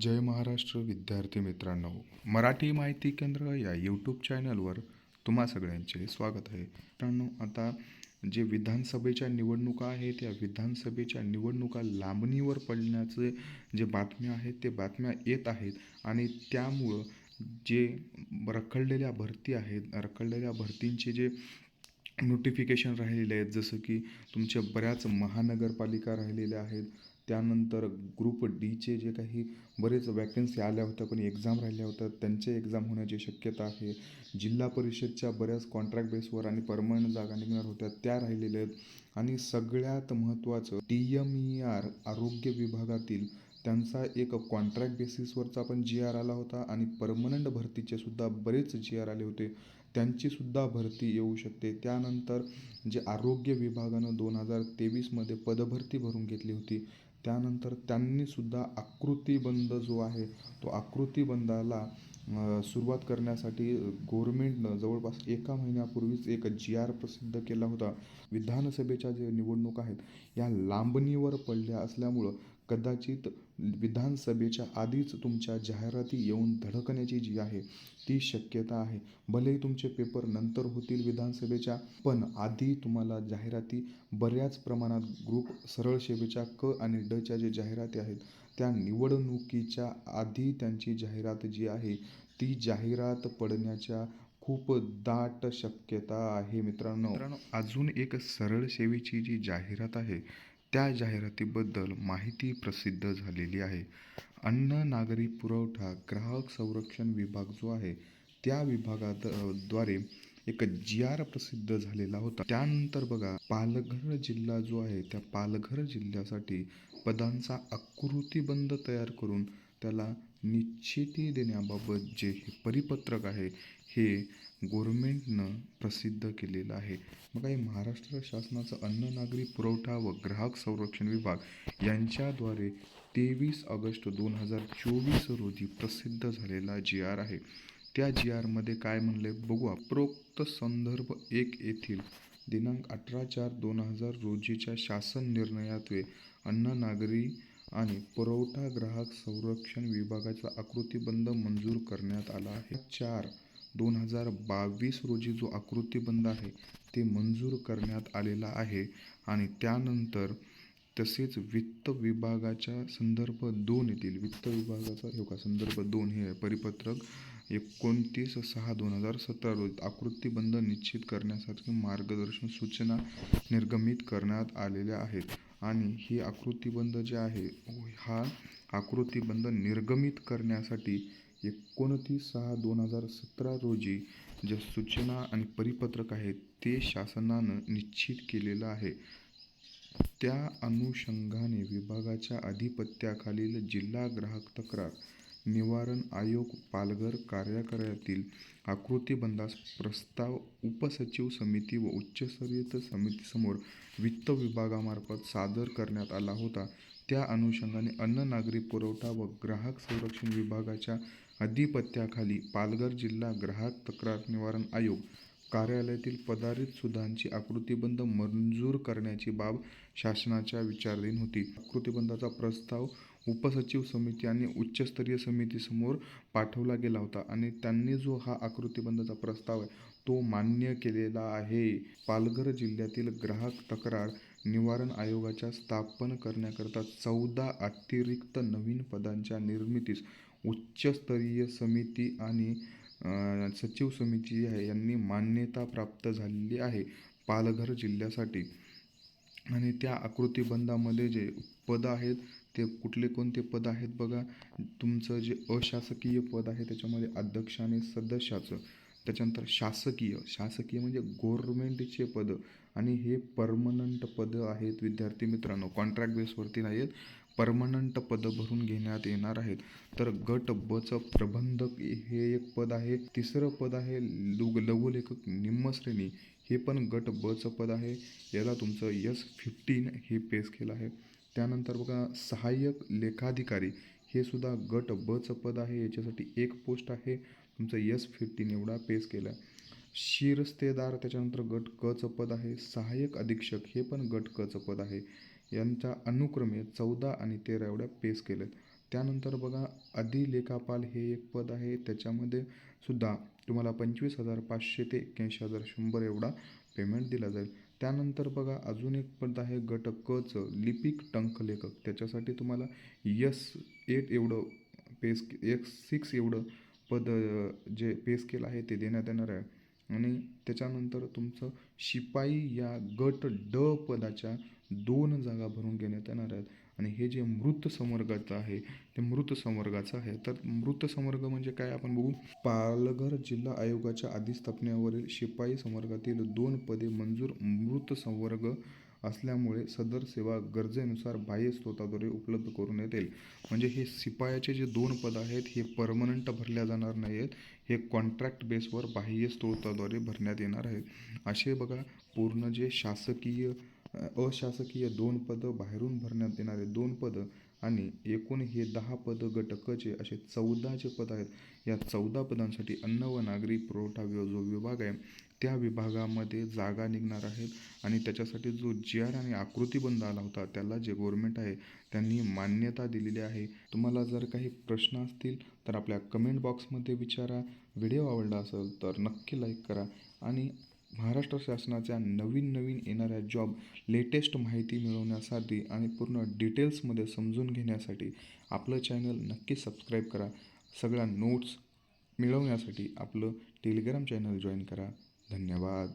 जय महाराष्ट्र विद्यार्थी मित्रांनो. मराठी माहिती केंद्र या यूट्यूब चॅनलवर तुम्हा सगळ्यांचे स्वागत आहे. मित्रांनो आता जे विधानसभेच्या निवडणुका आहेत या विधानसभेच्या निवडणुका लांबणीवर पडण्याचे जे बातम्या आहेत ते बातम्या येत आहेत आणि त्यामुळं जे रखडलेल्या भरती आहेत रखडलेल्या भरतींचे जे नोटिफिकेशन राहिलेले आहेत जसं की तुमच्या बऱ्याच महानगरपालिका राहिलेल्या आहेत त्यानंतर ग्रुप डीचे जे काही बरेच वॅकन्सी आल्या होत्या पण एक्झाम राहिल्या होत्या त्यांचे एक्झाम होण्याची शक्यता आहे. जिल्हा परिषदच्या बऱ्याच कॉन्ट्रॅक्ट बेसवर आणि परमनंट जागा निघणार होत्या त्या राहिलेल्या आहेत. आणि सगळ्यात महत्त्वाचं टी एम ई आर आरोग्य विभागातील त्यांचा एक कॉन्ट्रॅक्ट बेसिसवरचा पण जी आर आला होता आणि परमनंट भरतीचे सुद्धा बरेच जी आर आले होते. त्यांची सुद्धा भरती येऊ शकते. त्यानंतर जे आरोग्य विभागानं दोन हजार तेवीसमध्ये पदभरती भरून घेतली होती त्यानंतर त्यांनीसुद्धा आकृतीबंध जो आहे तो आकृतीबंधाला सुरुवात करण्यासाठी गव्हर्मेंटनं जवळपास एका महिन्यापूर्वीच एक जी आर प्रसिद्ध केला होता. विधानसभेच्या जे निवडणूक आहेत या लांबणीवर पडल्या असल्यामुळं कदाचित विधानसभेच्या आधीच तुमच्या जाहिराती येऊन धडकण्याची जी आहे ती शक्यता आहे. भलेही तुमचे पेपर नंतर होतील विधानसभेच्या पण आधी तुम्हाला जाहिराती बऱ्याच प्रमाणात ग्रुप सरळ सेवेच्या क आणि डच्या जे जाहिराती आहेत त्या निवडणुकीच्या आधी त्यांची जाहिरात जी आहे ती जाहिरात पडण्याच्या खूप दाट शक्यता आहे मित्रांनो. मित्रांनो अजून एक सरळ सेवेची जी जाहिरात आहे त्या जाहिरातीबद्दल माहिती प्रसिद्ध झालेली आहे. अन्न नागरी पुरवठा ग्राहक संरक्षण विभाग जो आहे त्या विभागात द्वारे एक जी आर प्रसिद्ध झालेला होता. त्यानंतर बघा पालघर जिल्हा जो आहे त्या पालघर जिल्ह्यासाठी पदांचा आकृतीबंध तयार करून त्याला निश्चिती देण्याबाबत जे हे परिपत्रक आहे हे गव्हर्मेंटनं प्रसिद्ध केलेलं आहे. मग काही महाराष्ट्र शासनाचं अन्न नागरी पुरवठा व ग्राहक संरक्षण विभाग यांच्याद्वारे तेवीस ऑगस्ट दोन हजार चोवीस रोजी प्रसिद्ध झालेला जी आर आहे. त्या जी आरमध्ये काय म्हणले बघू प्रोक्त संदर्भ एक येथील दिनांक अठरा चार दोन हजार रोजीच्या शासन निर्णयात्वे अन्न नागरी आणि पुरवठा ग्राहक संरक्षण विभागाचा आकृतीबंध मंजूर करण्यात आला आहे. चार दोन हजार बावीस रोजी जो आकृतीबंध आहे ते मंजूर करण्यात आलेला आहे आणि त्यानंतर तसेच वित्त विभागाच्या संदर्भ दोन येथील वित्त विभागाचा हे का संदर्भ दोन हे आहे परिपत्रक एकोणतीस सहा दोन हजार सतरा रोजी आकृतीबंध निश्चित करण्यासाठी मार्गदर्शन सूचना निर्गमित करण्यात आलेल्या आहेत. आणि ही आकृतीबंध जे आहे हा आकृतीबंध निर्गमित करण्यासाठी एकोणतीस सहा दोन हजार सतरा रोजी जे सूचना आणि परिपत्रक आहेत ते शासनानं निश्चित केलेलं आहे. त्या अनुषंगाने विभागाच्या अधिपत्याखालील जिल्हा ग्राहक तक्रार निवारण आयोग पालघर कार्यालयातील आकृतीबंधास प्रस्ताव उपसचिव समिती व उच्चस्तरीय समितीसमोर वित्त विभागामार्फत सादर करण्यात आला होता. त्या अनुषंगाने अन्न नागरी पुरवठा व ग्राहक संरक्षण विभागाच्या अधिपत्याखाली पालघर जिल्हा ग्राहक तक्रार निवारण आयोग कार्यालयातील पदारित सुधांची आकृतीबंध मंजूर करण्याची बाब शासनाच्या विचारधीन होती. आकृतीबंधाचा प्रस्ताव उपसचिव समिती आणि उच्चस्तरीय समितीसमोर पाठवला गेला होता आणि त्यांनी जो हा आकृतीबंधाचा प्रस्ताव आहे तो मान्य केलेला आहे. पालघर जिल्ह्यातील ग्राहक तक्रार निवारण आयोगाच्या स्थापन करण्याकरता चौदा अतिरिक्त नवीन पदांच्या निर्मितीस उच्चस्तरीय समिती आणि सचिव समिती जी आहे. यांनी मान्यता प्राप्त झालेली आहे पालघर जिल्ह्यासाठी. आणि त्या आकृतीबंधामध्ये जे पद आहेत ते कुठले कोणते पद आहेत बघा. तुमचं जे अशासकीय पद आहे त्याच्यामध्ये अध्यक्ष आणि सदस्याचं. त्याच्यानंतर शासकीय. शासकीय म्हणजे गव्हर्मेंटचे पद. आणि हे परमनंट पदं आहेत विद्यार्थी मित्रांनो. कॉन्ट्रॅक्ट बेसवरती नाही आहेत परमनंट पदं भरून घेण्यात येणार आहेत. तर गट बचं प्रबंधक हे एक पद आहे. तिसरं पद आहे लुग लघुलेखक निम्मश्रेणी. हे पण गट बचं पद आहे. याला तुमचं यस फिफ्टीन हे पेस केलं आहे. त्यानंतर बघा सहाय्यक लेखाधिकारी. हे सुद्धा गट बचं पद आहे. याच्यासाठी एक पोस्ट आहे. तुमचं यस फिफ्टीन एवढा पेस केला आहे शिरस्तेदार त्याच्यानंतर गट कचं पद आहे. सहाय्यक अधीक्षक हे पण गट कचं पद आहे. यांच्या अनुक्रमे चौदा आणि तेरा एवढ्या पेस केलेत. त्यानंतर बघा अधिलेखापाल हे एक पद आहे. त्याच्यामध्ये सुद्धा तुम्हाला पंचवीस हजार पाचशे ते एक्क्याऐंशी हजार शंभर एवढा पेमेंट दिला जाईल. त्यानंतर बघा अजून एक पद आहे गट कचं लिपिक टंकलेखक. त्याच्यासाठी तुम्हाला यस एट एवढं पेस एक सिक्स एवढं पद जे पेस केलं आहे ते देण्यात येणार आहे. आणि त्याच्यानंतर तुमचं शिपाई या गट ड पदाच्या दोन जागा भरून घेण्यात येणार आहेत. आणि हे जे मृत संवर्गाचं आहे ते मृत संवर्गाचं आहे. तर मृत संवर्ग म्हणजे काय? आपण बघू. पालघर जिल्हा आयोगाच्या अधिस्थापनेवरील शिपाई संवर्गातील दोन पदे मंजूर. मृत संवर्ग असल्यामुळे सदर सेवा गरजेनुसार बाह्य स्रोताद्वारे उपलब्ध करून येतील. म्हणजे हे शिपायाचे जे दोन पद आहेत हे परमनंट भरल्या जाणार नाही आहेत हे कॉन्ट्रॅक्ट बेसवर बाह्य स्रोताद्वारे भरण्यात येणार आहेत. असे बघा पूर्ण जे शासकीय अशासकीय दोन पदं बाहेरून भरण्यात येणारे दोन पदं आणि एकूण हे दहा पदं घटकचे असे चौदा जे पद आहेत. या चौदा पदांसाठी अन्न व नागरी पुरवठा जो विभाग आहे त्या विभागामध्ये जागा निघणार आहेत. आणि त्याच्यासाठी जो जी आर आणि आकृतीबंध आला होता त्याला जे गव्हर्मेंट आहे त्यांनी मान्यता दिलेली आहे. तुम्हाला जर काही प्रश्न असतील तर आपल्या कमेंट बॉक्समध्ये विचारा. व्हिडिओ आवडला असेल तर नक्की लाईक करा. आणि महाराष्ट्र शासनाच्या नवीन नवीन येणाऱ्या जॉब लेटेस्ट माहिती मिळवण्यासाठी आणि पूर्ण डिटेल्समध्ये समजून घेण्यासाठी आपलं चॅनल नक्की सबस्क्राईब करा. सगळ्या नोट्स मिळवण्यासाठी आपलं टेलिग्राम चॅनल जॉईन करा. धन्यवाद.